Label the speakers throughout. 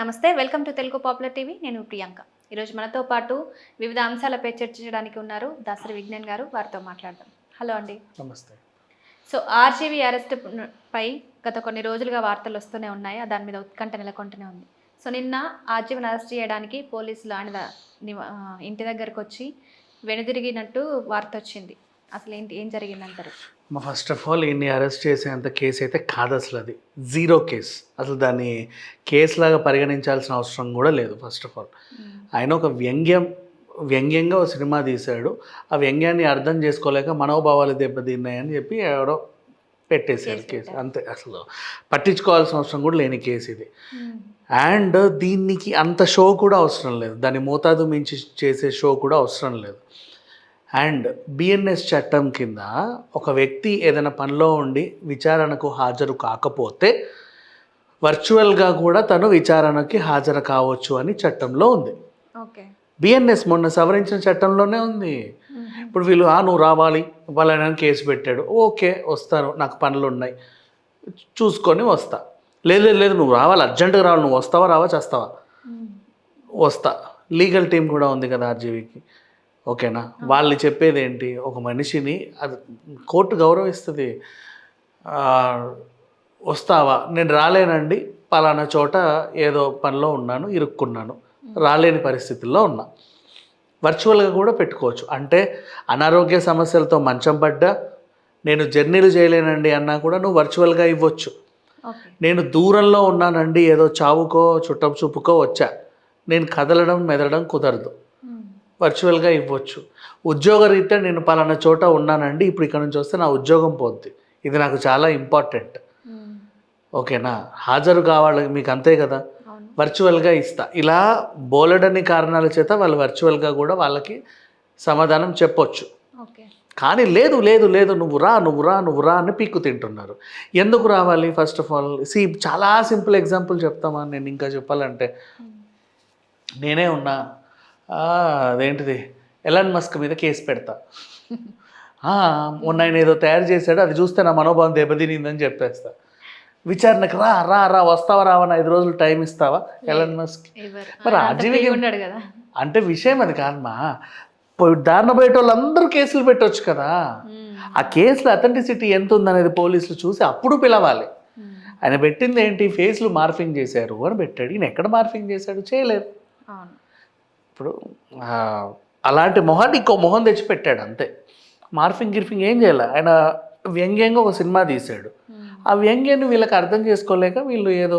Speaker 1: నమస్తే welcome to Telugu popular TV. నేను ప్రియాంక. ఈరోజు మనతో పాటు వివిధ అంశాలపై చర్చించడానికి ఉన్నారు దాసరి విజ్ఞాన్ గారు. వారితో మాట్లాడదాం. హలో అండి.
Speaker 2: నమస్తే.
Speaker 1: సో ఆర్జీవీ అరెస్ట్ పై గత కొన్ని రోజులుగా వార్తలు వస్తూనే ఉన్నాయి. దాని మీద ఉత్కంఠ నెలకొంటూనే ఉంది. సో నిన్న ఆర్జీవీని అరెస్ట్ చేయడానికి పోలీసులు ఆయన ఇంటి దగ్గరకు వచ్చి వెనుదిరిగినట్టు వార్త వచ్చింది. అసలు ఏంటి ఏం జరిగిందంటారు?
Speaker 2: ఫస్ట్ ఆఫ్ ఆల్ ఈయన్ని అరెస్ట్ చేసేంత కేసు అయితే కాదు అసలు అది. జీరో కేస్ అసలు దాన్ని కేసులాగా పరిగణించాల్సిన అవసరం కూడా లేదు ఫస్ట్ ఆఫ్ ఆల్ ఆయన ఒక వ్యంగ్యం వ్యంగ్యంగా ఒక సినిమా తీశాడు. ఆ వ్యంగ్యాన్ని అర్థం చేసుకోలేక మనోభావాలు దెబ్బతిన్నాయని చెప్పి ఎవరో పెట్టేశారు
Speaker 1: కేసు.
Speaker 2: అంతే అసలు. పట్టించుకోవాల్సిన అవసరం కూడా లేని కేసు ఇది. అండ్ దీనికి అంత షో కూడా అవసరం లేదు. దాని మోతాదు మించి చేసే షో కూడా అవసరం లేదు. అండ్ బిఎన్ఎస్ చట్టం కింద ఒక వ్యక్తి ఏదైనా పనిలో ఉండి విచారణకు హాజరు కాకపోతే వర్చువల్గా కూడా తను విచారణకి హాజరు కావచ్చు అని చట్టంలో ఉంది.
Speaker 1: ఓకే.
Speaker 2: బిఎన్ఎస్ మొన్న సవరించిన చట్టంలోనే ఉంది. ఇప్పుడు వీళ్ళు ఆ నువ్వు రావాలి వాళ్ళని కేసు పెట్టాడు. ఓకే వస్తాను నాకు పనులు ఉన్నాయి చూసుకొని వస్తా. లేదు లేదు లేదు నువ్వు రావాలి అర్జెంటుగా రావాలి నువ్వు వస్తావా రావా చేస్తావా? వస్తా. లీగల్ టీం కూడా ఉంది కదా ఆర్జీవీకి. ఓకేనా? వాళ్ళు చెప్పేది ఏంటి ఒక మనిషిని అది కోర్టు గౌరవిస్తుంది. వస్తావా? నేను రాలేనండి. పలానా చోట ఏదో పనిలో ఉన్నాను ఇరుక్కున్నాను. రాలేని పరిస్థితుల్లో ఉన్నా. వర్చువల్గా కూడా పెట్టుకోవచ్చు. అంటే అనారోగ్య సమస్యలతో మంచం పడ్డా నేను జర్నీలు చేయలేనండి అన్నా కూడా నువ్వు వర్చువల్గా ఇవ్వచ్చు. నేను దూరంలో ఉన్నానండి ఏదో చావుకో చుట్టం చూపుకో వచ్చా. నేను కదలడం మెదలడం కుదరదు. వర్చువల్గా ఇవ్వచ్చు. ఉద్యోగరీత్యా నేను పలానా చోట ఉన్నానండి ఇప్పుడు ఇక్కడ నుంచి వస్తే నా ఉద్యోగం పోద్ది. ఇది నాకు చాలా ఇంపార్టెంట్ ఓకేనా? హాజరు కావాలి మీకు అంతే కదా? వర్చువల్గా ఇస్తా. ఇలా బోలెడని కారణాల చేత వాళ్ళు వర్చువల్గా కూడా వాళ్ళకి సమాధానం చెప్పొచ్చు. కానీ లేదు లేదు లేదు నువ్వు రా నువ్వు రా నువ్వు రా అని పీక్కు తింటున్నారు. ఎందుకు రావాలి ఫస్ట్ ఆఫ్ ఆల్ సి చాలా సింపుల్ ఎగ్జాంపుల్ చెప్తామా? నేను ఇంకా చెప్పాలంటే. నేనే ఉన్నా అదేంటిది? ఎలాన్ మస్క్ మీద కేసు పెడతా. ఆ, మొన్న ఆయన ఏదో తయారు చేశాడు అది చూస్తే నా మనోభావం దెబ్బతినిందని చెప్పేస్తా. విచారణకు రా రా రా వస్తావా రావని ఐదు రోజులు టైం ఇస్తావా? ఎలాన్ మస్క్ మరి
Speaker 1: ఉన్నాడు కదా.
Speaker 2: అంటే విషయం అది కాదమ్మా. దారిన బయట వాళ్ళందరూ కేసులు పెట్టొచ్చు కదా. ఆ కేసులో అథెంటిసిటీ ఎంత ఉందనేది పోలీసులు చూసి అప్పుడు పిలవాలి. ఆయన పెట్టింది ఏంటి ఫేస్లు మార్ఫింగ్ చేశారు అని పెట్టాడు. ఈయన ఎక్కడ మార్ఫింగ్ చేశాడు? చేయలేదు.
Speaker 1: అవును.
Speaker 2: ఇప్పుడు అలాంటి మొహాన్ని ఇంకో మొహం తెచ్చి పెట్టాడు అంతే. మార్ఫింగ్ గిర్ఫింగ్ ఏం చేయాలి? ఆయన వ్యంగ్యంగా ఒక సినిమా తీశాడు. ఆ వ్యంగ్యాన్ని వీళ్ళకి అర్థం చేసుకోలేక వీళ్ళు ఏదో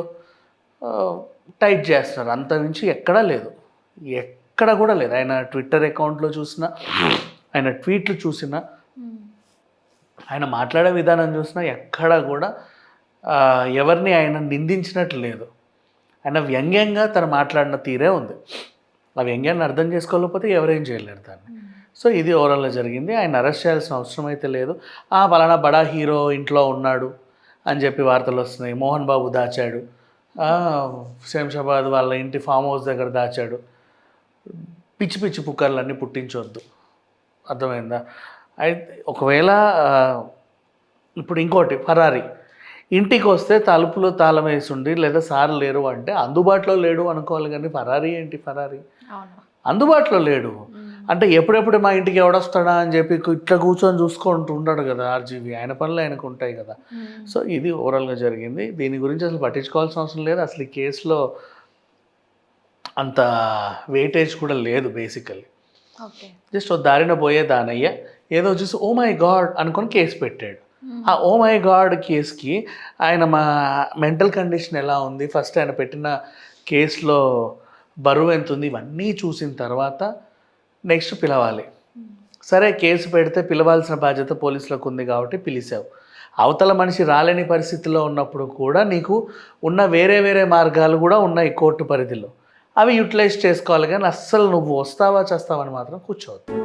Speaker 2: టైట్ చేస్తున్నారు. అంత నుంచి ఎక్కడా లేదు. ఎక్కడ కూడా లేదు. ఆయన ట్విట్టర్ అకౌంట్లో చూసినా ఆయన ట్వీట్లు చూసినా ఆయన మాట్లాడే విధానం చూసినా ఎక్కడ కూడా ఎవరిని ఆయన నిందించినట్లు లేదు. ఆయన వ్యంగ్యంగా తను మాట్లాడిన తీరే ఉంది. ఆ వ్యంగ్యాన్ని అర్థం చేసుకోలేకపోతే ఎవరేం చేయలేరు దాన్ని. సో ఇది ఓవరాల్గా జరిగింది. ఆయన అరెస్ట్ చేయాల్సిన అవసరం అయితే లేదు. ఆ పలానా బడా హీరో ఇంట్లో ఉన్నాడు అని చెప్పి వార్తలు వస్తున్నాయి. మోహన్ బాబు దాచాడు. శంషాబాద్ వాళ్ళ ఇంటి ఫామ్ హౌస్ దగ్గర దాచాడు. పిచ్చి పిచ్చి పుకార్లన్నీ పుట్టించవద్దు అర్థమైందా? అయితే ఒకవేళ ఇప్పుడు ఇంకోటి ఫరారీ. ఇంటికి వస్తే తలుపులు తాళం వేసి ఉండి లేదా సార్ లేరు అంటే అందుబాటులో లేడు అనుకోవాలి కానీ ఫరారీ ఏంటి ఫరారీ? అందుబాటులో లేడు. అంటే ఎప్పుడెప్పుడు మా ఇంటికి ఎవడొస్తాడా అని చెప్పి ఇట్లా కూర్చొని చూసుకుంటూ ఉంటాడు కదా ఆర్జీబీ ఆయన పనులు ఆయనకు ఉంటాయి కదా. సో ఇది ఓవరాల్గా జరిగింది. దీని గురించి అసలు పట్టించుకోవాల్సిన అవసరం లేదు. అసలు ఈ కేసులో అంత వెయిటేజ్ కూడా లేదు బేసికల్లీ. జస్ట్ దారిన పోయే దానయ్య. ఏదో చూసి ఓ మై గాడ్ అనుకొని కేసు పెట్టాడు. ఆ ఓ మై గాడ్ కేస్కి ఆయన మా మెంటల్ కండిషన్ ఎలా ఉంది? ఫస్ట్ ఆయన పెట్టిన కేసులో బరువు ఎంత ఉంది? ఇవన్నీ చూసిన తర్వాత నెక్స్ట్ పిలవాలి. సరే కేసు పెడితే పిలవాల్సిన బాధ్యత పోలీసులకు ఉంది కాబట్టి పిలిచావు. అవతల మనిషి రాలేని పరిస్థితిలో ఉన్నప్పుడు కూడా నీకు ఉన్న వేరే వేరే మార్గాలు కూడా ఉన్నాయి కోర్టు పరిధిలో. అవి యూటిలైజ్ చేసుకోవాలి కానీ అస్సలు నువ్వు వస్తావా చేస్తావని మాత్రం కూర్చోవద్దు.